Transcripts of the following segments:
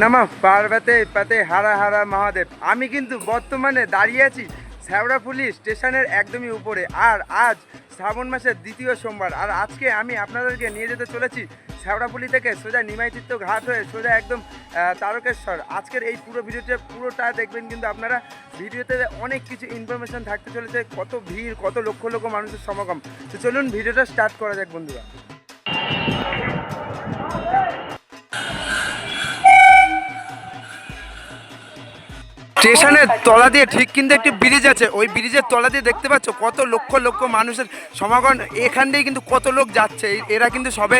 নমঃ পার্বতে পতে হারা হারা মহাদেব। আমি কিন্তু বর্তমানে দাঁড়িয়ে আছি শ্যাওড়াফুলি স্টেশনের একদমই উপরে। আর আজ শ্রাবণ মাসের দ্বিতীয় সোমবার। আর আজকে আমি আপনাদেরকে নিয়ে যেতে চলেছি শ্যাওড়াফুলি থেকে সোজা নিমাইচিত্ত ঘাট হয়ে সোজা একদম তারকেশ্বর। আজকের এই পুরো ভিডিওটা পুরোটা দেখবেন কিন্তু আপনারা। ভিডিওতে অনেক কিছু ইনফরমেশন থাকতে চলেছে। কত ভিড়, কত লক্ষ লক্ষ মানুষের সমাগম। তো চলুন ভিডিওটা স্টার্ট করা যাক বন্ধুরা। স্টেশনের তলা দিয়ে ঠিক কিন্তু একটি ব্রিজ আছে। ওই ব্রিজের তলা দিয়ে দেখতে পাচ্ছ কত লক্ষ লক্ষ মানুষের সমাগম। এখান দিয়ে কিন্তু কত লোক যাচ্ছে। এরা কিন্তু সবে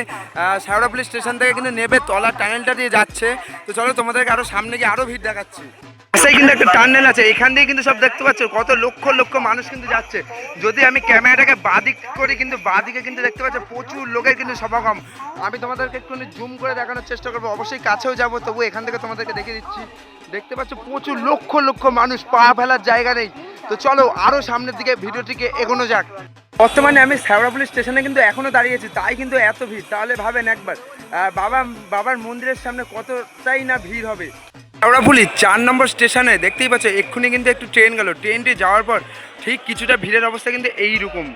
শ্যাওড়াপুলি স্টেশন থেকে কিন্তু নেবে, তলা টানেলটা দিয়ে যাচ্ছে। তো চলো তোমাদেরকে আরও সামনে গিয়ে আরও ভিড় দেখাচ্ছি। কিন্তু একটা টানেল আছে এখান দিয়ে কিন্তু সব দেখতে পাচ্ছ, কত লক্ষ লক্ষ মানুষ কিন্তু যাচ্ছে। যদি আমি ক্যামেরাটাকে কিন্তু কিন্তু দেখতে পাচ্ছ, প্রচুর কিন্তু আমি তোমাদেরকে করে দেখানোর চেষ্টা করব, অবশ্যই কাছেও যাব তবু এখান থেকে তোমাদেরকে দেখিয়ে দিচ্ছি। দেখতে পাচ্ছ, প্রচুর লক্ষ লক্ষ মানুষ পা ফেলার জায়গা নেই। তো চলো, আরও সামনের দিকে ভিডিওটিকে এগোনো যাক। বর্তমানে আমি শ্যাওড়াপুলি স্টেশনে কিন্তু এখনও দাঁড়িয়েছি, তাই কিন্তু এত ভিড়। তাহলে ভাবেন একবার বাবা, বাবার মন্দিরের সামনে কতটাই না ভিড় হবে। শ্যাওড়াপুলি চার নম্বর স্টেশনে দেখতেই পাচ্ছ, এক্ষুনি কিন্তু একটু ট্রেন গেল। ট্রেনটি যাওয়ার পর ঠিক কিছুটা ভিড়ের অবস্থা কিন্তু এইরকম।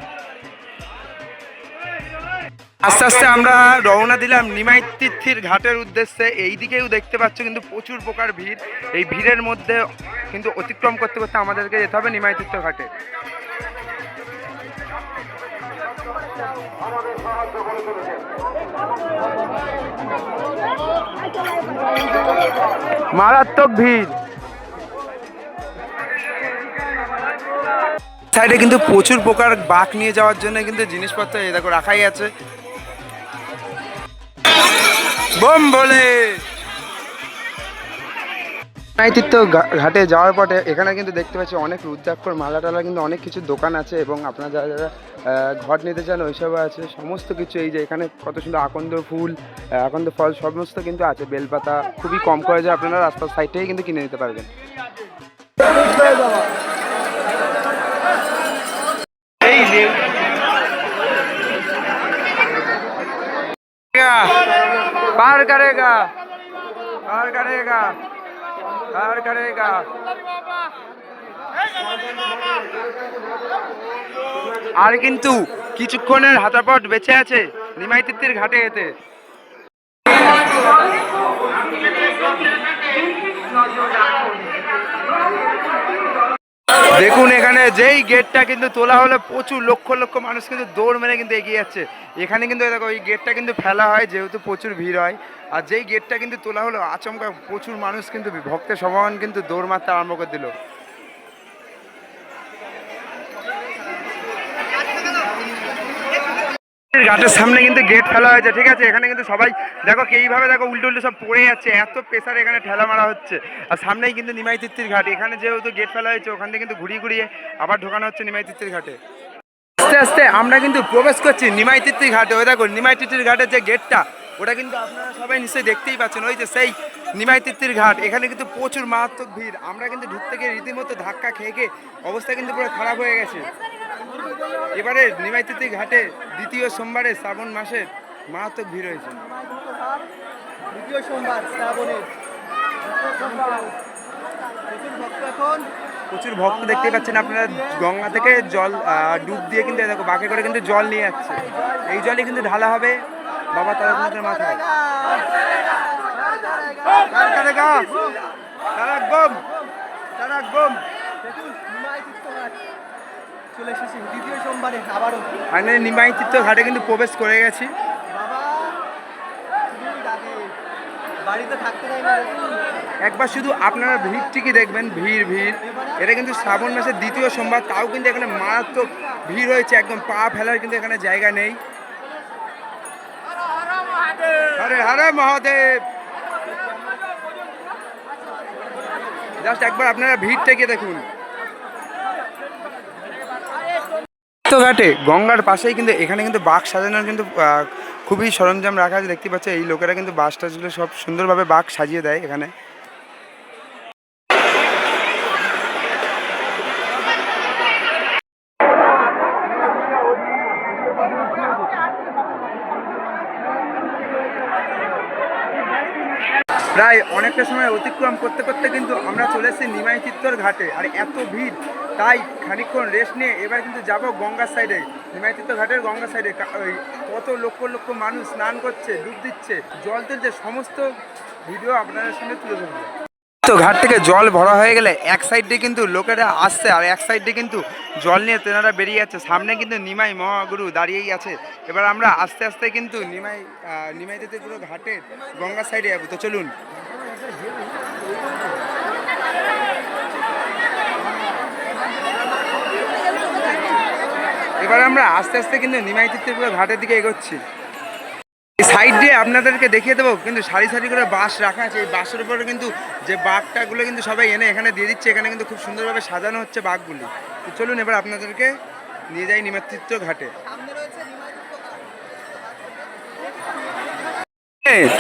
আস্তে আস্তে আমরা রওনা দিলাম নিমাই তিথির ঘাটের উদ্দেশ্যে। এই দিকেও দেখতে পাচ্ছ কিন্তু প্রচুর প্রকার ভিড়। এই ভিড়ের মধ্যে কিন্তু অতিক্রম করতে করতে আমাদেরকে যেতে হবে নিমাই তীর্থ ঘাটে। মারাত্মক ভিড়। সাইডে কিন্তু প্রচুর প্রকার বাঘ নিয়ে যাওয়ার জন্য কিন্তু জিনিসপত্র এই দেখো রাখাই আছে। বোম বলে। নাইতিত্ব ঘাটে যাওয়ার পরে এখানে কিন্তু দেখতে পাচ্ছি অনেক রুদ্রাক্ষর মালা টালা কিন্তু অনেক কিছু দোকান আছে এবং আপনারা যারা যারা আহ, ঘট নিতে চান ওইসব আছে সমস্ত কিছু এই যে এখানে কত সুন্দর আকন্দ ফুল আহ, আকন্দ ফল সমস্ত কিন্তু আছে বেলপাতা খুবই কম করে যে আপনারা রাস্তার সাইডেই কিন্তু কিনে নিতে পারবেন এই যে पार करेगा पार करेगा पार करेगा আর কিন্তু কিছুক্ষণের হাতাপট বেঁচে আছে নিমাই তিত্তির ঘাটে এতে দেখুন এখানে যেই গেটটা কিন্তু তোলা হলে, প্রচুর লক্ষ লক্ষ মানুষ কিন্তু দৌড় মেরে কিন্তু এগিয়ে যাচ্ছে। এখানে কিন্তু দেখো, এই গেটটা কিন্তু ফেলা হয়, যেহেতু প্রচুর ভিড় হয়। আর যেই গেটটা কিন্তু তোলা হলো, আচমকা প্রচুর মানুষ কিন্তু, ভক্তের সমাগম কিন্তু দৌড় মারতে আরম্ভ করে দিল। ঘাটের সামনে কিন্তু গেট ফেলা হয়েছে, ঠিক আছে? এখানে কিন্তু সবাই, দেখো এইভাবে দেখো উল্টো উল্টো সব পড়ে যাচ্ছে, এত প্রেসার এখানে ঠেলা মারা হচ্ছে। আর সামনেই কিন্তু নিমাই তিত্তির ঘাট, এখানে যেহেতু গেট ফেলা হয়েছে, ওখান থেকে কিন্তু ঘুরিয়ে ঘুরিয়ে আবার ঢোকানো হচ্ছে নিমাই তিত্তির ঘাটে। আস্তে আস্তে আমরা কিন্তু প্রবেশ করছি নিমাই তিত্তির ঘাটে, ওই দেখো, নিমাই তিত্তির ঘাটের যে গেটটা ওটা কিন্তু আপনারা সবাই নিশ্চয়ই দেখতেই পাচ্ছেন, ওই যে সেই নিমাই তিত্তির ঘাট, এখানে কিন্তু প্রচুর মারাত্মক ভিড়। আমরা কিন্তু ঢুকতে গিয়ে রীতিমতো ধাক্কা খেয়ে খেয়ে অবস্থা কিন্তু পুরো খারাপ হয়ে গেছে। এবারে নিমাই তিত্তির ঘাটে দ্বিতীয় সোমবারে শ্রাবণ মাসের মারাত্মক ভিড় হয়েছে। দ্বিতীয় সোমবার শ্রাবণের। প্রচুর ভক্ত এখন। প্রচুর ভক্ত দেখতেই পাচ্ছেন আপনারা গঙ্গা থেকে জল ডুব দিয়ে কিন্তু দেখো বাঁকে করে কিন্তু জল নিয়ে যাচ্ছে এই জলই কিন্তু ঢালা হবে বাবা তারকনাথের মাথায়। কার কারেগা? তারাক বোম চলে এসেছি। দ্বিতীয় সোমবারে আবারও। মানে নিমাই তীর্থ ঘাটে কিন্তু প্রবেশ করে গেছি। বাবা বাড়িতে থাকতে দেয় না একবার শুধু আপনারা ভিড়টিকে দেখবেন ভিড় ভিড়। এটা কিন্তু শ্রাবণ মাসের দ্বিতীয় সোমবার তাও কিন্তু এখানে মারাত্মক ভিড় হয়েছে একদম পা ফেলার কিন্তু এখানে জায়গা নেই। হরে হরে মহাদেব। জাস্ট একবার আপনারা ভিড় ভিড়টাকে দেখুন তো ঘাটে, গঙ্গার পাশেই কিন্তু, এখানে কিন্তু বাঘ সাজানোর কিন্তু খুবই সরঞ্জাম রাখা আছে। দেখতে পাচ্ছে, এই লোকেরা কিন্তু বাস টাসগুলো সব সুন্দরভাবে বাঘ সাজিয়ে দেয় এখানে প্রায় অনেকটা সময় অতিক্রম করতে করতে কিন্তু আমরা চলে এসেছি নিমাই চিত্তর ঘাটে। আর এত ভিড়, তাই খানিকক্ষণ রেস্ট নিয়ে এবার কিন্তু যাব গঙ্গার সাইডে নিমাই চিত্ত ঘাটের গঙ্গার সাইডে কত লক্ষ লক্ষ মানুষ স্নান করছে, ডুব দিচ্ছে, জল তুলছে, সমস্ত ভিডিও আপনাদের সামনে তুলে ধরবো। তো ঘাট থেকে জল ভরা হয়ে গেলে এক সাইড কিন্তু লোকেরা আসছে, আর এক সাইড কিন্তু জল নিয়ে তেনারা বেরিয়ে যাচ্ছে। সামনে কিন্তু নিমাই মহাগুরু দাঁড়িয়েই আছে। এবার আমরা আস্তে আস্তে কিন্তু নিমাই নিমাই পুরো গঙ্গার সাইডে যাব। তো চলুন এবার আমরা আস্তে আস্তে কিন্তু নিমাই তীর্থের পুরো ঘাটের দিকে এগোচ্ছি। সাইড দিয়ে আপনাদেরকে দেখিয়ে দেবো, কিন্তু সারি সারি করে বাঁশ রাখা আছে। এই বাঁশের উপরে কিন্তু যে বাঘটাগুলো কিন্তু সবাই এনে এখানে দিয়ে দিচ্ছে, এখানে কিন্তু খুব সুন্দরভাবে সাজানো হচ্ছে বাঘগুলি। তো চলুন এবার আপনাদেরকে নিয়ে যাই নিমাতৃত্ব ঘাটে।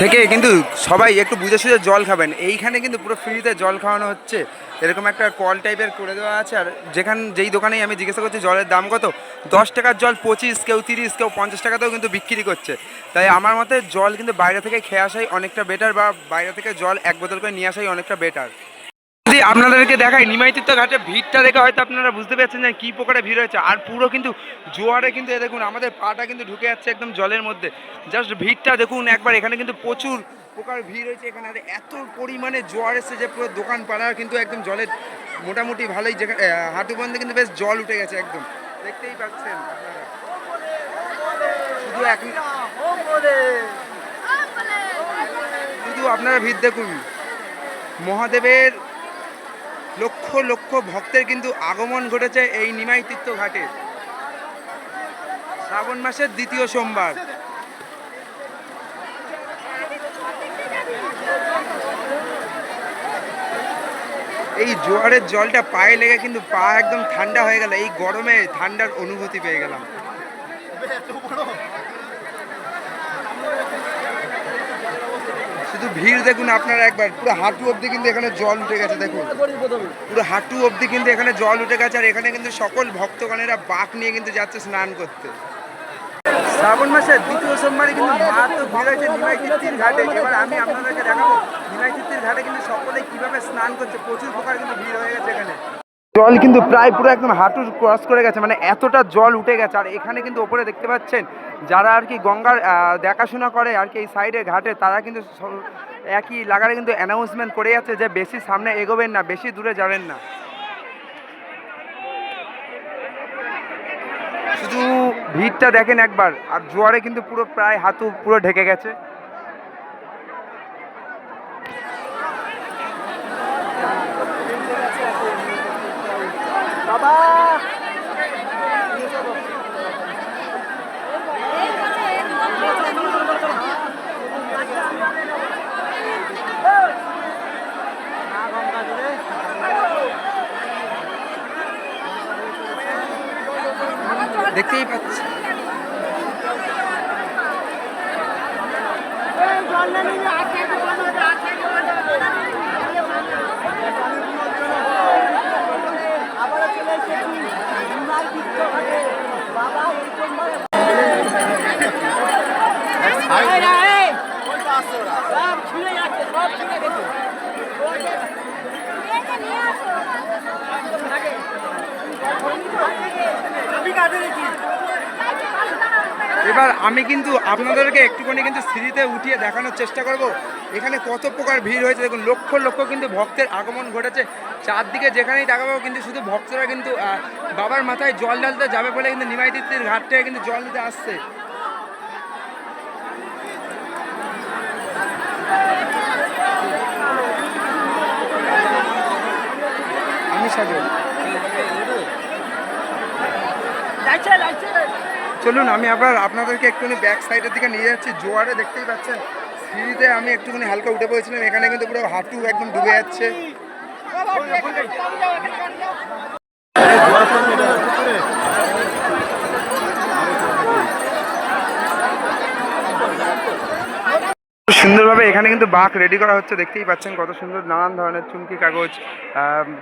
থেকে কিন্তু সবাই একটু বুঝে সুঝে জল খাবেন। এইখানে কিন্তু পুরো ফ্রিতে জল খাওয়ানো হচ্ছে। এরকম একটা কল টাইপের করে দেওয়া আছে। আর যেখান, যেই দোকানেই আমি জিজ্ঞাসা করছি, জলের দাম কত? দশ টাকার জল পঁচিশ, কেউ তিরিশ, কেউ পঞ্চাশ টাকাতেও কিন্তু বিক্রি করছে। তাই আমার মতে জল কিন্তু বাইরে থেকে খেয়ে আসাই অনেকটা বেটার বা বাইরে থেকে জল এক বোতল করে নিয়ে আসাই অনেকটা বেটার যদি আপনাদেরকে দেখাই, নিমাইতীর্থ ঘাটে ভিড়টা দেখে হয়তো আপনারা বুঝতে পারছেন যে কী প্রকারে ভিড় হয়েছে। আর পুরো কিন্তু জোয়ারে কিন্তু এ দেখুন, আমাদের পাটা কিন্তু ঢুকে যাচ্ছে একদম জলের মধ্যে। জাস্ট ভিড়টা দেখুন একবার, এখানে কিন্তু প্রচুর প্রকার ভিড় হয়েছে এখানে। আর এত পরিমাণে জোয়ার এসেছে যে পুরো দোকান পাড়া কিন্তু একদম জলের মোটামুটি ভালোই যেখানে হাঁটু বন্ধে কিন্তু বেশ জল উঠে গেছে একদম। দেখতেই পাচ্ছেন শুধু আপনারা ভিড় দেখুন। মহাদেবের লক্ষ লক্ষ ভক্তের কিন্তু আগমন ঘটেছে এই নিমাই তীর্থ ঘাটে। শ্রাবণ মাসের দ্বিতীয় সোমবার। এই জোয়ারের জলটা পায়ে লেগে কিন্তু পা একদম ঠান্ডা হয়ে গেল। এই গরমে ঠান্ডার অনুভূতি পেয়ে গেলাম। শুধু ভিড় দেখুন আপনারা একবার। পুরো হাঁটু অবধি কিন্তু এখানে জল উঠে গেছে, দেখুন। পুরো হাঁটু অবধি কিন্তু এখানে জল উঠে গেছে, আর এখানে কিন্তু সকল ভক্তগণেরা বাঁক নিয়ে কিন্তু যাচ্ছে স্নান করতে। শ্রাবণ মাসের দ্বিতীয় সোমবারে কিন্তু মারাত্মক ভিড় হয়েছে নিমাই কীর্তির ঘাটে। এবার আমি আপনাদেরকে দেখাবো, নিমাই কীর্তির ঘাটে কিন্তু সকলে কীভাবে স্নান করছে, প্রচুর প্রকার কিন্তু ভিড় হয়ে গেছে এখানে। জল কিন্তু প্রায় পুরো একদম হাঁটু ক্রস করে গেছে মানে এতটা জল উঠে গেছে। আর এখানে কিন্তু ওপরে দেখতে পাচ্ছেন, যারা আর কি গঙ্গার দেখাশোনা করে আর কি এই সাইডে ঘাটে, তারা কিন্তু একই লাগারে কিন্তু অ্যানাউন্সমেন্ট করে যাচ্ছে যে বেশি সামনে এগোবেন না, বেশি দূরে যাবেন না। শুধু ভিড়টা দেখেন একবার, আর জোয়ারে কিন্তু পুরো প্রায় হাতু পুরো ঢেকে গেছে বাবা দেখতেই পাচ্ছি আবার চলে এসেছি নিমাই তীর্থ ঘাটে বাবা এই পাচ্ছি সব ছুঁড়ে যাচ্ছে সব ছুঁড়ে গেছে আমি কাঁদে দেখি এবার আমি কিন্তু আপনাদেরকে একটুখানি কিন্তু সিঁড়িতে উঠিয়ে দেখানোর চেষ্টা করব। এখানে কত প্রকার ভিড় হয়েছে, দেখুন, লক্ষ লক্ষ কিন্তু ভক্তের আগমন ঘটেছে। চারদিকে যেখানেই দেখাবো কিন্তু শুধু ভক্তরা কিন্তু বাবার মাথায় জল ঢালতে যাবে বলে কিন্তু নিমাই তীর্থের ঘাট থেকে কিন্তু জল দিতে আসছে। আমি সাগর যাচ্ছে যাচ্ছে চলুন, আমি আবার আপনাদেরকে একটুখানি ব্যাক সাইডের দিকে নিয়ে যাচ্ছি। জোয়ারে দেখতেই পাচ্ছেন, সিঁড়িতে আমি একটুখানি হালকা উঠে পড়েছিলাম, এখানে কিন্তু পুরো হাঁটু একদম ডুবে যাচ্ছে। সুন্দরভাবে এখানে কিন্তু বাঘ রেডি করা হচ্ছে, দেখতেই পাচ্ছেন কত সুন্দর নানান ধরনের চুমকি কাগজ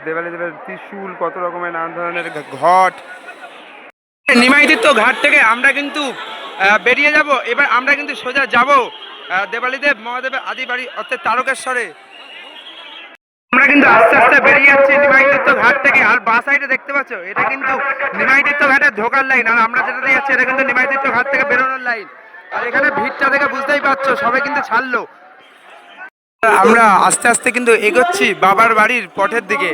দেওয়ালে দেবের ত্রিশূল, কত রকমের নানান ধরনের ঘট নিমাইতীর্থ ঘাট থেকে আমরা কিন্তু বেরিয়ে যাব। এবার আমরা কিন্তু সোজা যাব দেবালিদেব মহাদেবের আদি বাড়ি, অর্থাৎ তারকেশ্বরে। আমরা কিন্তু আস্তে আস্তে বেরিয়ে যাচ্ছি নিমাইতীর্থ ঘাট থেকে। আর বা সাইডে দেখতে পাচ্ছ, এটা কিন্তু নিমাইতীর্থ ঘাটের ঢোকার লাইন আর আমরা যেটা দিয়ে যাচ্ছি, এটা কিন্তু নিমাইতীর্থ ঘাট থেকে বেরোনোর লাইন আর এখানে ভিড়টা দেখে বুঝতেই পারছ, সবাই কিন্তু ছাড়লো। আমরা আস্তে আস্তে কিন্তু এগোচ্ছি বাবার বাড়ির পথের দিকে।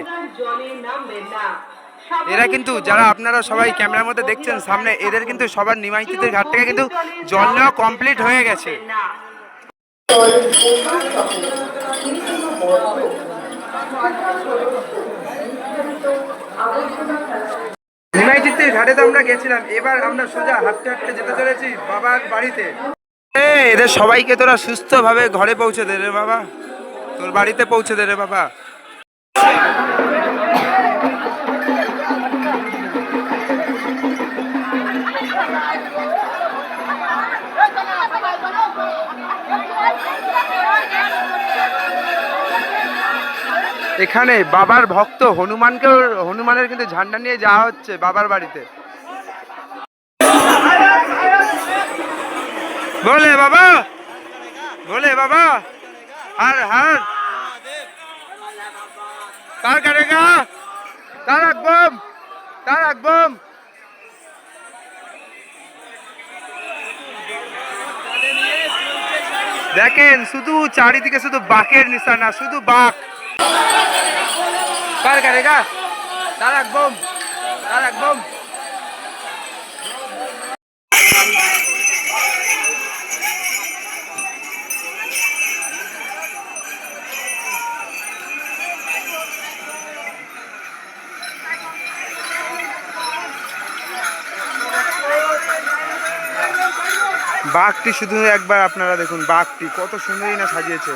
এরা কিন্তু যারা আপনারা সবাই ক্যামেরার মধ্যে দেখছেন, সামনে এদের কিন্তু সবার নিমাইতীর্থের ঘাট থেকে কিন্তু জল নেওয়া কমপ্লিট হয়ে গেছে। ঘাটে তো আমরা গেছিলাম, এবার আমরা সোজা হাঁটতে হাঁটতে যেতে বাবার বাড়িতে। এদের সবাইকে তোরা সুস্থভাবে ঘরে পৌঁছে দে রে বাবা। তোর বাড়িতে পৌঁছে দে রে বাবা। এখানে বাবার ভক্ত হনুমানকেও, হনুমানের কিন্তু ঝান্ডা নিয়ে যাওয়া হচ্ছে বাবার বাড়িতে। বলে বাবা বলে বাবা, হার হার। কার কারেগা তার আকবম তার আকবম। দেখেন, শুধু চারিদিকে শুধু বাকের নিশানা, শুধু বাক। কার কারেগা তার আকবম তার আকবম বাঘটি শুধু একবার আপনারা দেখুন, বাঘটি কত সুন্দরই না সাজিয়েছে।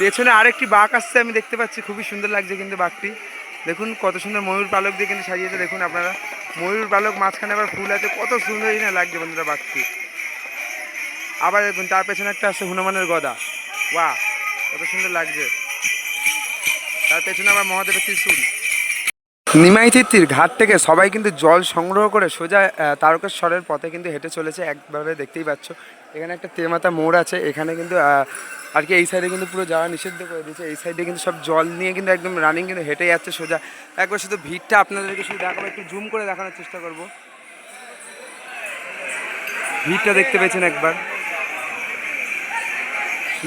পেছনে আরেকটি বাঘ আসছে, আমি দেখতে পাচ্ছি, খুবই সুন্দর লাগছে কিন্তু বাঘটি। দেখুন, কত সুন্দর ময়ূর পালক দিয়ে কিন্তু সাজিয়েছে, দেখুন আপনারা। ময়ূর পালক মাঝখানে আবার ফুল আছে, কত সুন্দরই না লাগছে বন্ধুরা বাঘটি। আবার দেখুন, তার পেছনে একটা আছে হনুমানের গদা। বাহ কত সুন্দর লাগছে। তার পেছনে আবার মহাদেবের ত্রিশূল। নিমাই তিত্তির ঘাট থেকে সবাই কিন্তু জল সংগ্রহ করে সোজা তারকেশ্বরের পথে কিন্তু হেঁটে চলেছে। একভাবে দেখতেই পাচ্ছ, এখানে একটা তেমাতা মোড় আছে। এখানে কিন্তু আর কি এই সাইডে কিন্তু পুরো যাওয়া নিষিদ্ধ করে দিয়েছে। এই সাইডে কিন্তু সব জল নিয়ে কিন্তু একদম রানিং কিন্তু হেঁটে যাচ্ছে সোজা। একবার শুধু ভিড়টা আপনাদেরকে শুধু দেখাবো, একটু জুম করে দেখানোর চেষ্টা করব। ভিড়টা দেখতে পেয়েছেন একবার।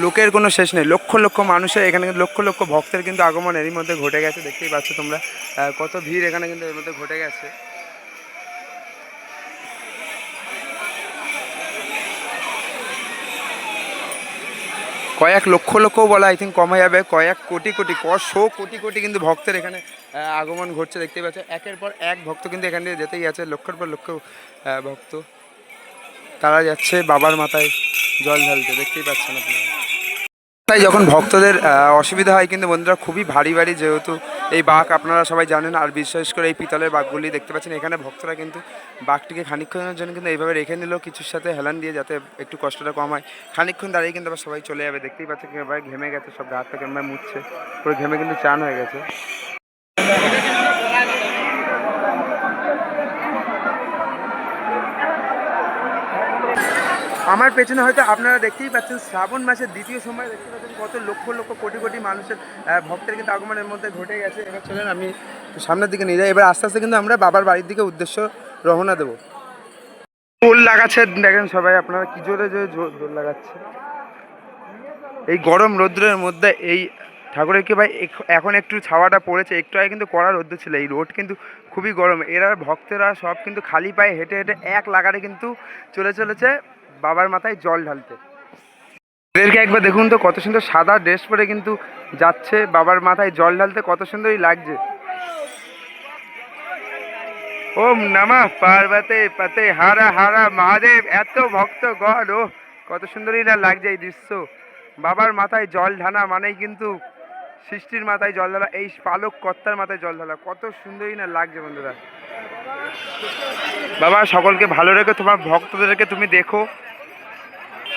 লোকের কোনো শেষ নেই। লক্ষ লক্ষ মানুষের, এখানে লক্ষ লক্ষ ভক্তের কিন্তু আগমন এরই মধ্যে ঘটে গেছে। দেখতেই পাচ্ছ তোমরা। কত ভিড় এখানে কিন্তু এর মধ্যে ঘটে গেছে। কয়েক লক্ষ লক্ষ বলা আই থিঙ্ক কম যাবে। কয়েক কোটি কোটি কশো কোটি কোটি কিন্তু ভক্তের এখানে আগমন ঘটছে দেখতেই পাচ্ছ। একের পর এক ভক্ত কিন্তু এখান দিয়ে যেতেই আছে, লক্ষের পর লক্ষ ভক্ত। তারা যাচ্ছে বাবার মাথায় জল ঢালতে, দেখতেই পাচ্ছেন আপনারা। তাই যখন ভক্তদের অসুবিধা হয়, কিন্তু বন্ধুরা খুবই ভারী ভারী যেহেতু এই বাঘ আপনারা সবাই জানেন, আর বিশেষ করে এই পিতলের বাঘগুলি দেখতে পাচ্ছেন, এখানে ভক্তরা কিন্তু বাঘটিকে খানিকক্ষণের জন্য কিন্তু এইভাবে রেখে নিল কিছুর সাথে হেলান দিয়ে যাতে একটু কষ্টটা কম হয়। খানিকক্ষণ দাঁড়িয়ে কিন্তু আবার সবাই চলে যাবে, দেখতেই পাচ্ছেন কীভাবে ঘেমে গেছে, সব গা থেকে কিংবা মুছছে, পুরো ঘেমে কিন্তু চান হয়ে গেছে। আমার পেছনে হয়তো আপনারা দেখতেই পাচ্ছেন, শ্রাবণ মাসের দ্বিতীয় সময় দেখতে পাচ্ছেন কত লক্ষ লক্ষ কোটি কোটি মানুষের ভক্তের কিন্তু আগমনের মধ্যে ঘটে গেছে। এবার চলেন আমি সামনের দিকে নিয়ে যাই। এবার আস্তে আস্তে কিন্তু আমরা বাবার বাড়ির দিকে উদ্দেশ্য রওনা দেবো। ফুল লাগাচ্ছে, দেখেন সবাই আপনারা কি জোরে জোরে জোর লাগাচ্ছে। এই গরম রৌদ্রের মধ্যে এই ঠাকুরের কি ভাই এখন একটু ছাওয়াটা পড়েছে, একটু আগে কিন্তু কড়া রোদ্র ছিল, এই রোড কিন্তু খুবই গরম। এরা ভক্তেরা সব কিন্তু খালি পায়ে হেঁটে হেঁটে এক লাগারে কিন্তু চলে চলেছে। বাবার মাথায় জল ঢালতে। এদেরকে একবার দেখুন তো, কত সুন্দর সাদা ড্রেস পরে কিন্তু যাচ্ছে। বাবার মাথায় জল ঢালতে কত সুন্দরই লাগছে। ওম নামা পার্বতে পতে হারা হারা মহাদেব, এত ভক্ত গড় ও কত সুন্দরই না লাগছে এই দৃশ্য। বাবার মাথায় জল ঢানা মানেই কিন্তু সৃষ্টির মাথায় জল ঢালা, এই পালক কর্তার মাথায় জল ঢালা। কত সুন্দরই না লাগছে বন্ধুরা। বাবা, সকলকে ভালো রেখে, তোমার ভক্তদেরকে তুমি দেখো।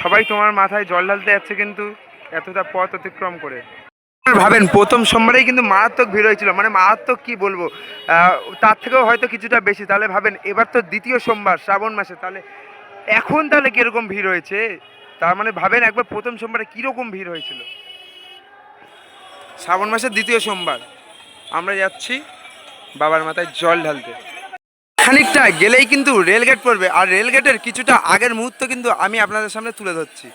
সবাই তোমার মাথায় জল ঢালতে যাচ্ছে কিন্তু এতটা পথ অতিক্রম করে। ভাবেন প্রথম সোমবারেই কিন্তু মারাত্মক ভিড় হয়েছিল। মানে মারাত্মক কি বলব? তার থেকেও হয়তো কিছুটা বেশি। তাহলে ভাবেন এবার তো দ্বিতীয় সোমবার শ্রাবণ মাসে। তাহলে এখন তাহলে কীরকম ভিড় হয়েছে? তার মানে ভাবেন একবার প্রথম সোমবারে কীরকম ভিড় হয়েছিল? শ্রাবণ মাসের দ্বিতীয় সোমবার। আমরা যাচ্ছি বাবার মাথায় জল ঢালতে। খানিকটা গেলেই কিন্তু রেলগেট পড়বে। আর রেলগেটের কিছুটা আগের মুহূর্ত কিন্তু আমি আপনাদের সামনে তুলে ধরছি।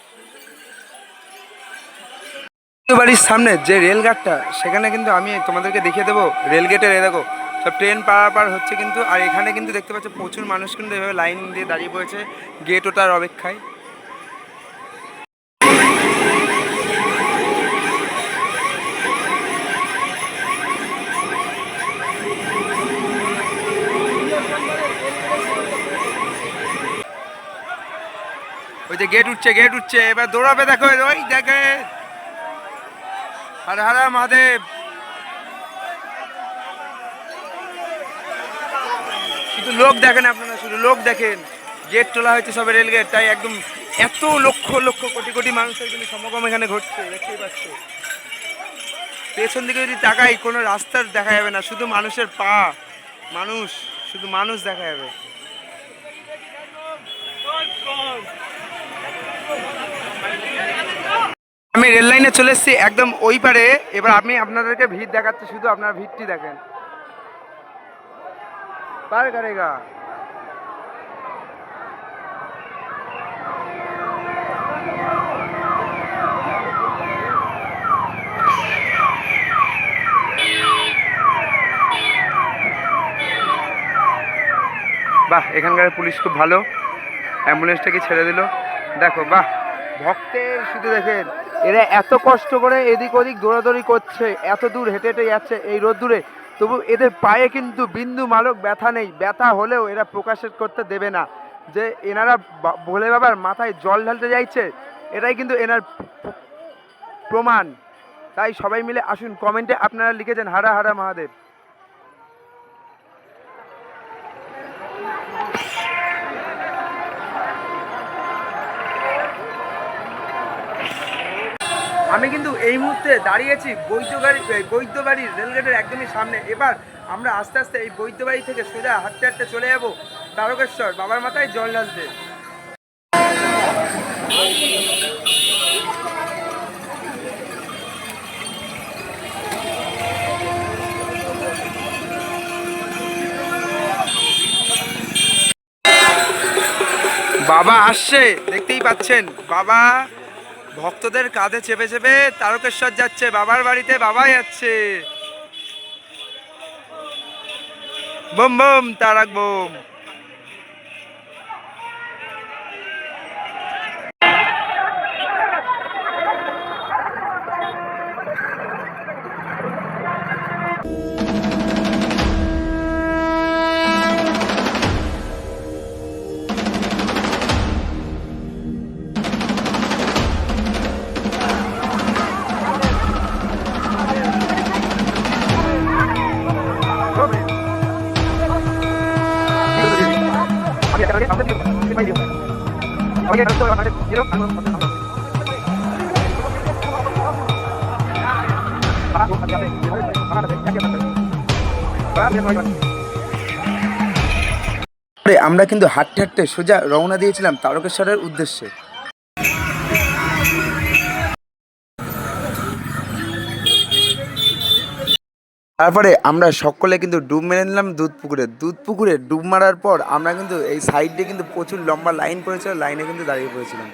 বাড়ির সামনে যে রেলগাটটা, সেখানে কিন্তু আমি তোমাদেরকে দেখিয়ে দেবো রেলগেটের, এ দেখো, সব ট্রেন পারাপার হচ্ছে কিন্তু, আর এখানে কিন্তু দেখতে পাচ্ছ প্রচুর মানুষ কিন্তু এভাবে লাইন দিয়ে দাঁড়িয়ে পড়েছে, গেট ওটার অপেক্ষায়। যে গেট উঠছে গেট উঠছে। এবার দৌড়াবে দেখো, ওই দেখে। হর হর মহাদেব। শুধু লোক দেখেন আপনারা, শুধু লোক দেখেন। গেট তোলা হয়েছে সবে রেল গেট তাই একদম এত লক্ষ লক্ষ, কোটি কোটি মানুষের কিন্তু সমাগম এখানে ঘটছে, দেখতেই পাচ্ছ। পেছন দিকে যদি তাকাই, কোনো রাস্তার দেখা যাবে না, শুধু মানুষের পা। মানুষ, শুধু মানুষ দেখা যাবে। আমি রেল লাইনে চলে এসেছি, একদম ওই পারে। এবার আমি আপনাদেরকে ভিড় দেখাচ্ছি, শুধু আপনার ভিড়টি দেখেন। পার বাহ, এখানকার পুলিশ খুব ভালো। অ্যাম্বুলেন্সটাকে ছেড়ে দিল। দেখো, বাহ, ভক্তের শুধু দেখেন। এরা এত কষ্ট করে এদিক ওদিক দৌড়াদৌড়ি করছে, এত দূর হেঁটে হেঁটে যাচ্ছে এই রোদ্দুরে। তবু এদের পায়ে কিন্তু বিন্দু মালক ব্যথা নেই। ব্যথা হলেও এরা প্রকাশের করতে দেবে না। যে এনারা ভোলে বাবার মাথায় জল ঢালতে যাইছে, এটাই কিন্তু এনার প্রমাণ। তাই সবাই মিলে আসুন, কমেন্টে আপনারা লিখেছেন, হারা হারা মহাদেব। আমি কিন্তু এই মুহূর্তে দাঁড়িয়েছি বৈদ্যবাড়ি বৈদ্যবাড়ির রেলগেটের একদমই সামনে। এবার আমরা আস্তে আস্তে এই বৈদ্যবাড়ি থেকে সোজা হাঁটতে হাঁটতে চলে যাব তারকেশ্বর বাবার মাথায় জল ঢালতে বাবা আসছে, দেখতেই পাচ্ছেন। বাবা ভক্তদের কাঁধে চেপে চেপে তারকেশ্বর যাচ্ছে বাবার বাড়িতে বাবা যাচ্ছে। বোম বোম তারাক বোম। আমরা কিন্তু হাঁটতে হাঁটতে সোজা রওনা দিয়েছিলাম তারকেশ্বরের উদ্দেশ্যে। তারপরে আমরা সকলে কিন্তু ডুব মেরে নিলাম দুধ পুকুরে। দুধ পুকুরে ডুব মারার পর আমরা কিন্তু এই সাইডে কিন্তু প্রচুর লম্বা লাইন পড়েছিল, লাইনে কিন্তু দাঁড়িয়ে পড়েছিলাম।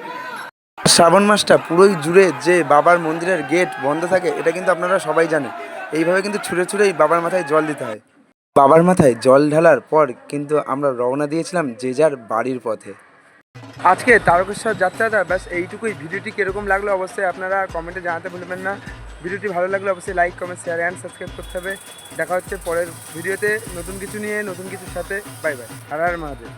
শ্রাবণ মাসটা পুরোই জুড়ে যে বাবার মন্দিরের গেট বন্ধ থাকে, এটা কিন্তু আপনারা সবাই জানেন। এইভাবে কিন্তু ছুঁড়ে ছুঁড়েই বাবার মাথায় জল দিতে হয়। বাবার মাথায় জল ঢালার পর কিন্তু আমরা রওনা দিয়েছিলাম যে যার বাড়ির পথে। আজকে তারকেশ্বর যাত্রাটা, ব্যাস এইটুকুই। ভিডিওটি কীরকম লাগল অবশ্যই আপনারা কমেন্টে জানাতে ভুলবেন না। ভিডিওটি ভালো লাগলে অবশ্যই like, comment share and subscribe করতে হবে। দেখা হচ্ছে পরের ভিডিওতে। নতুন কিছু নিয়ে, নতুন কিছুর সাথে। Bye bye. হার হার মহাদেব